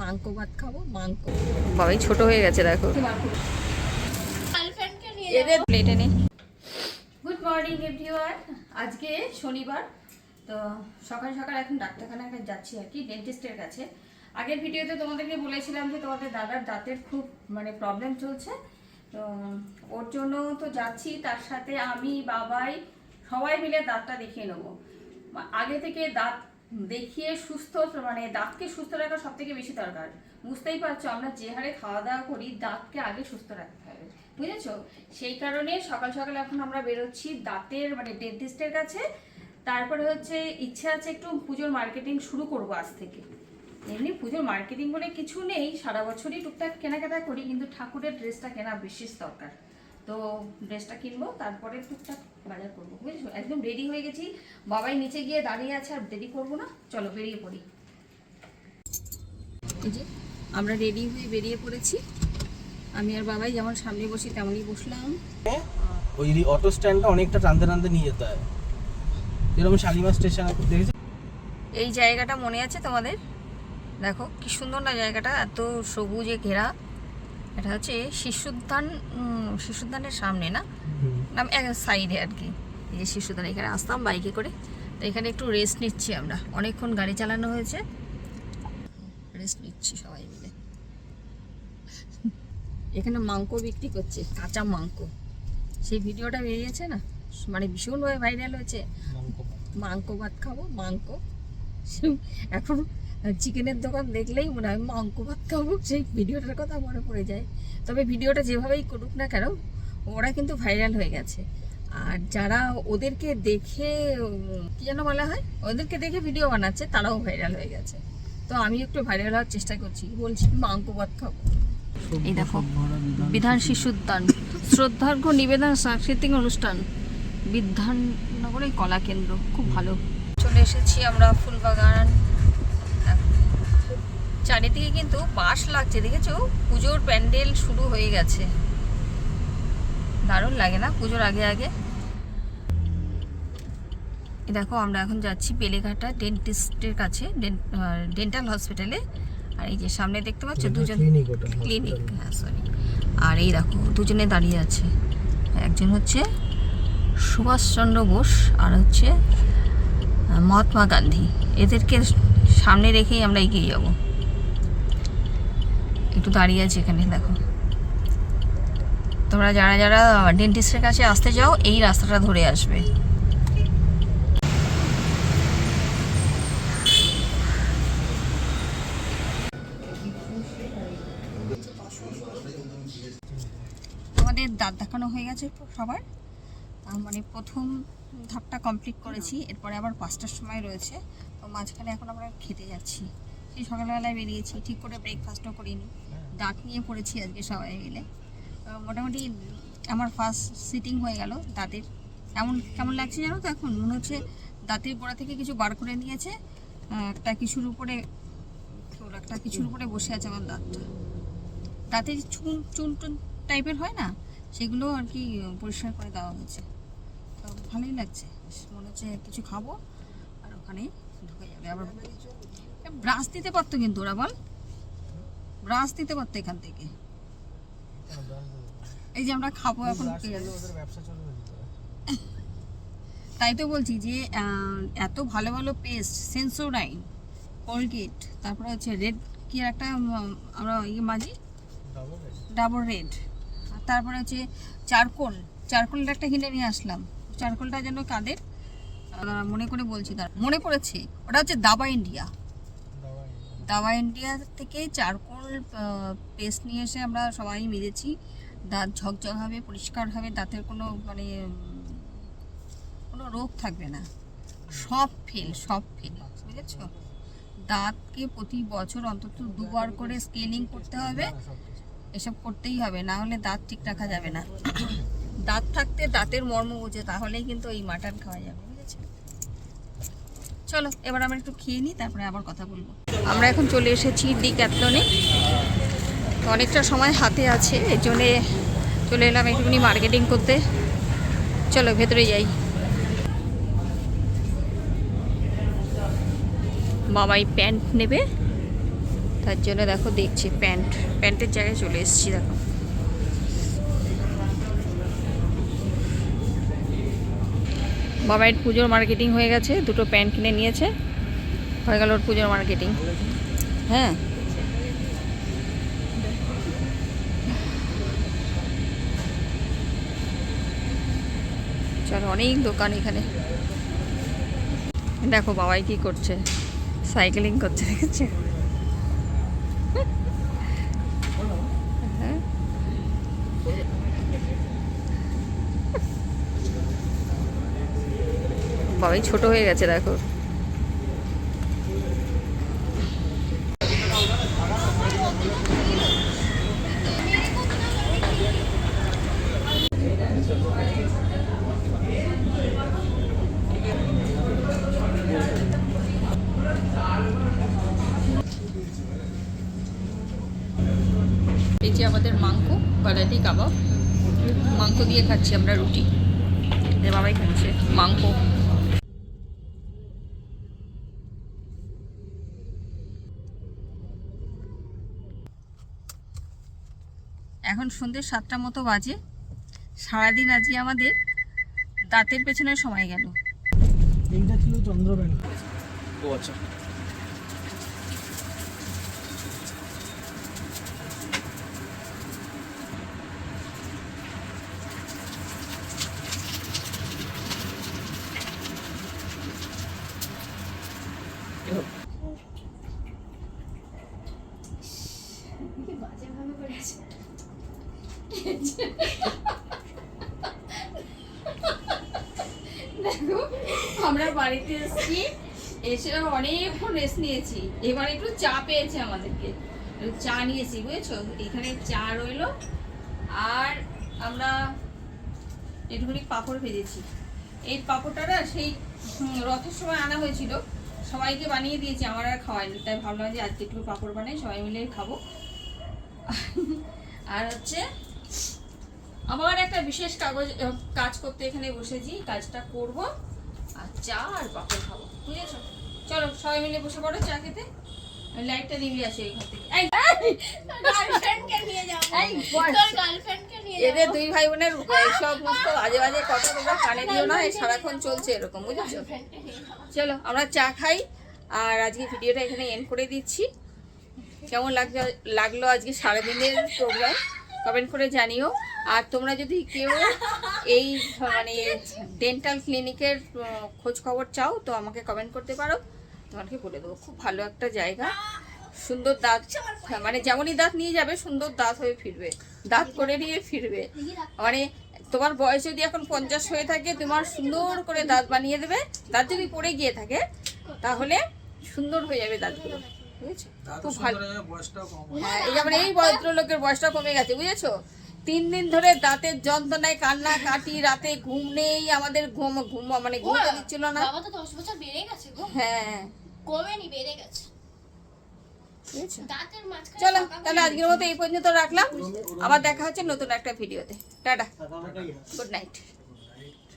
মাংস ভাত খাব মাংস। বাবাই ছোট হয়ে গেছে দেখো। এদের প্লেটে নেই গুড মর্নিং এভরিওয়ান আজকে শনিবার তো সকাল সকাল এখন ডাক্তারখানায় যাচ্ছি আর কি ডেন্টিস্টের কাছে। আগের ভিডিওতে তোমাদেরকে বলেছিলাম যে তোমাদের দাদার দাঁতের খুব মানে প্রবলেম চলছে। তো ওর জন্য তো যাচ্ছি তার সাথে আমি বাবাই সবাই মিলে দাঁতটা দেখিয়ে নেব। আগে থেকে দাঁত দেখিয়ে সুস্থ মানে দাঁতকে সুস্থ রাখা সব থেকে বেশি দরকার। বুঝতেই পারছ, আমরা যে হারে খাওয়া দাওয়া করি, দাঁতকে আগে সুস্থ রাখতে হবে। বুঝেছ? সেই কারণে সকাল সকাল এখন আমরা বেরোচ্ছি দাঁতের মানে ডেন্টিস্টের কাছে। তারপরে হচ্ছে ইচ্ছে আছে একটু পুজোর মার্কেটিং শুরু করব আজ থেকে। এমনি পুজোর মার্কেটিং বলে কিছু নেই, সারা বছরই টুকটাক কেনাকাটা করি, কিন্তু ঠাকুরের ড্রেসটা কেনা বিশেষ দরকার। তো ড্রেসটা কিনবো তারপরে টুকটাক বাজার করব বুঝেছ? একদম রেডি হয়ে গেছি। বাবাই নিচে গিয়ে দাঁড়িয়ে আছে আর দেরি করব না। চলো বেরিয়ে পড়ি। এই যে আমরা রেডি হয়ে বেরিয়ে পড়েছি। আমি আর বাবাই যেমন সামনে বসি তেমনই বসলাম। ওই অটো স্ট্যান্ডটা অনেকটা টানতে টানতে নিয়ে যেতে হয়। যেরকম শালিমার স্টেশন দেখেছ? এই জায়গাটা মনে আছে তোমাদের? দেখো কি সুন্দর না জায়গাটা এত সবুজে ঘেরা। এটা হচ্ছে শিশুদ্যান শিশুদ্যানের সামনে না? না সাইডে আর কি। এই যে শিশুদ্যান এখানে আসতাম বাইকে করে। তো এখানে একটু রেস্ট নিচ্ছি আমরা। অনেকক্ষণ গাড়ি চালানো হয়েছে। রেস্ট নিচ্ছি সবাই মিলে। এখানে মাংস বিক্রি করছে কাঁচা মাংস। সেই ভিডিওটা বেরিয়েছে না? মানে ভীষণভাবে ভাইরাল হয়েছে। মাংস ভাত খাব মাংস। এখন চিকেনের দোকান দেখলেই মনে হয় মাংস ভাত খাব। সেই ভিডিওটার কথা মনে পড়ে যায়। তবে ভিডিওটা যেভাবেই করুক না কেন ওরা কিন্তু ভাইরাল হয়ে গেছে। আর যারা ওদেরকে দেখে কি যেন বলা হয় ওদেরকে দেখে ভিডিও বানাচ্ছে তারাও ভাইরাল হয়ে গেছে। তো আমি একটু ভাইরাল হওয়ার চেষ্টা করছি। বলছি মাংস ভাত খাব। এই দেখো বিধান শিশুদ্যান শ্রদ্ধার্ঘ্য নিবেদন সাংস্কৃতিক অনুষ্ঠান বিধাননগরে কলা কেন্দ্র খুব ভালো। চলে এসেছি আমরা ফুলবাগান চারিদিকে কিন্তু বাঁশ লাগছে দেখেছ? পুজোর প্যান্ডেল শুরু হয়ে গেছে। দারুণ লাগে না পুজোর আগে আগে? এই দেখো আমরা এখন যাচ্ছি বেলেঘাটা ডেন্টিস্টের কাছে ডেন্টাল হসপিটালে। আর এই যে সামনে দেখতে পাচ্ছ দুজন ক্লিনিক হ্যাঁ সরি আর এই দেখো দুজনে দাঁড়িয়ে আছে। একজন হচ্ছে সুভাষচন্দ্র বোস আর হচ্ছে মহাত্মা গান্ধী। এদেরকে সামনে রেখেই আমরা এগিয়ে যাব। একটু দাঁড়িয়ে আছি এখানে, দেখো। তোমরা যারা যারা ডেন্টিস্টের কাছে আসতে যাও এই রাস্তাটা ধরে আসবে। আমাদের দাঁত দেখানো হয়ে গেছে সবার। মানে প্রথম ধাপটা কমপ্লিট করেছি, এরপরে আবার পাঁচটার সময় রয়েছে। তো মাঝখানে এখন আমরা খেতে যাচ্ছি। সেই সকালবেলায় বেরিয়েছি, ঠিক করে ব্রেকফাস্টও করিনি। দাঁত নিয়ে পড়েছি আজকে সবাই মিলে। মোটামুটি আমার ফার্স্ট সিটিং হয়ে গেল দাঁতের। এমন কেমন লাগছে জানো তো এখন? মনে হচ্ছে দাঁতের গোড়া থেকে কিছু বার করে নিয়েছে। একটা কিছুর উপরে একটা কিছুর উপরে বসে আছে আমার দাঁতটা। দাঁতে যে চুন চুন টুন টাইপের হয় না, সেগুলো আর কি পরিষ্কার করে দেওয়া হয়েছে। তো ভালোই লাগছে। মনে হচ্ছে কিছু খাব, আর ওখানেই ঢুকে যাবে আবার। ব্রাশ দিতে পারতো কিন্তু ওরা বল। ব্রাশ দিতে পারতো এখান থেকে। এই যে আমরা খাব এখন? তাই তো বলছি যে এত ভালো ভালো পেস্ট সেন্সোডাইন কোলগেট তারপরে হচ্ছে রেড কি একটা আমরা ইয়ে মাঝি ডাবল রেড তারপরে হচ্ছে চারকোল চারকোলটা একটা কিনে নিয়ে আসলাম। চারকোলটা যেন কাদের মনে করে বলছি তার মনে পড়েছে। ওটা হচ্ছে দাবা ইন্ডিয়া। দাবা ইন্ডিয়া থেকে চারকোল পেস্ট নিয়ে এসে আমরা সবাই মেরেছি দাঁত ঝকঝক হবে, পরিষ্কার হবে, দাঁতের কোনো মানে কোনো রোগ থাকবে না। সব ফেল সব ফেল বুঝেছ? দাঁতকে প্রতি বছর অন্তত দুবার করে স্কেলিং করতে হবে। এসব করতেই হবে, না হলে দাঁত ঠিক রাখা যাবে না। দাঁত থাকতে দাঁতের মর্ম বোঝে, তাহলেই কিন্তু এই মাটন খাওয়া যাবে, বুঝেছ? চলো, এবার আমরা একটু খেয়ে নিই, তারপরে আবার কথা বলব। আমরা এখন চলে এসেছি ডি ক্যাথলনে। তো অনেকটা সময় হাতে আছে, এর জন্যে চলে এলাম একটুখানি মার্কেটিং করতে। চলো, ভেতরে যাই। বাবাই প্যান্ট নেবে। তার জন্য দেখো, দেখছি প্যান্ট। প্যান্টের জায়গায় চলে এসেছি, দেখো। বাবাইয়ের পুজোর মার্কেটিং হয়ে গেছে, দুটো প্যান্ট কিনে নিয়েছে। হয়ে গেল ওর পুজোর মার্কেটিং হ্যাঁ। চলো, অনেক দোকান এখানে। দেখো বাবাই কি করছে। সাইকেলিং করছে, দেখেছে? হ্যাঁ। বাবাই ছোট হয়ে গেছে, দেখো। যে আমাদের মাংস কলাটি কাবাব। মাংস দিয়ে খাচ্ছি আমরা রুটি। এ বাবাই খাচ্ছে মাংস। এখন সন্ধ্যে সাতটা মতো বাজে। সারাদিন আজকে আমাদের দাঁতের পেছনে সময় গেল। এইটা ছিল চন্দ্র ব্যাংক ও আচ্ছা। দেখো আমরা বাড়িতে এসেছি, এসে অনেকক্ষণ রেস্ট নিয়েছি। এবার একটু চা পেয়েছে আমাদেরকে। চা নিয়েছি, বুঝেছ? এখানে চা রইল, আর আমরা একটুখানি পাঁপড় ভেজেছি। এই পাঁপড়টা না সেই রথের সময় আনা হয়েছিল। সবাইকে বানিয়ে দিয়েছি, আমার আর খাওয়াইনি তাই ভাবলাম যে আজকে একটু পাঁপড় বানাই, সবাই মিলে খাব। আর হচ্ছে আমার একটা বিশেষ কাগজ কাজ করতে এখানে বসেছি কাজটা করব আর চা আর পাপড় খাব বুঝেছ? চলো সবাই মিলে বসে পড়ো চা খেতে। লাইটটা নিভিয়ে আসি এখান থেকে। এই, গার্লফ্রেন্ডকে নিয়ে যাব। এই, তোর গার্লফ্রেন্ডকে নিয়ে এদের দুই ভাই বোনের সব সমস্ত বাজে বাজে কথা তোমরা কানে দিও না সারাক্ষণ চলছে এরকম বুঝেছ? চলো আমরা চা খাই আর আজকে ভিডিওটা এখানে এন্ড করে দিচ্ছি। কেমন লাগল লাগল আজকে সারাদিনের প্রোগ্রাম কমেন্ট করে জানিও। আর তোমরা যদি কেউ এই মানে ডেন্টাল ক্লিনিকের খোঁজ খবর চাও, তো আমাকে কমেন্ট করতে পারো। তোমাকে বলে দেবো, খুব ভালো একটা জায়গা। সুন্দর দাঁত মানে যেমনই দাঁত নিয়ে যাবে, সুন্দর দাঁত হয়ে ফিরবে। দাঁত করে নিয়ে ফিরবে। মানে তোমার বয়স যদি এখন পঞ্চাশ হয়ে থাকে, তোমার সুন্দর করে দাঁত বানিয়ে দেবে। দাঁত যদি পড়ে গিয়ে থাকে, তাহলে সুন্দর হয়ে যাবে দাঁতগুলো। বুঝেছ? খুব ভালো হ্যাঁ। এই যেমন এই ভদ্রলোকের বয়সটা কমে গেছে বুঝেছ? তিন দিন ধরে দাঁতের যন্ত্রণায় কান্না কাটি রাতে ঘুম নেই আমাদের ঘুম ঘুম মানে ঘুমতে দিচ্ছিল না। বাবা তো দশ বছর বেড়ে গেছে গো। হ্যাঁ। কমেনি বেড়ে গেছে। বুঝেছ? দাঁতের মাঝখানে চলো তাহলে আজকের মতো এই পর্যন্ত রাখলাম। আবার দেখা হচ্ছে নতুন একটা ভিডিওতে টাটা। Good night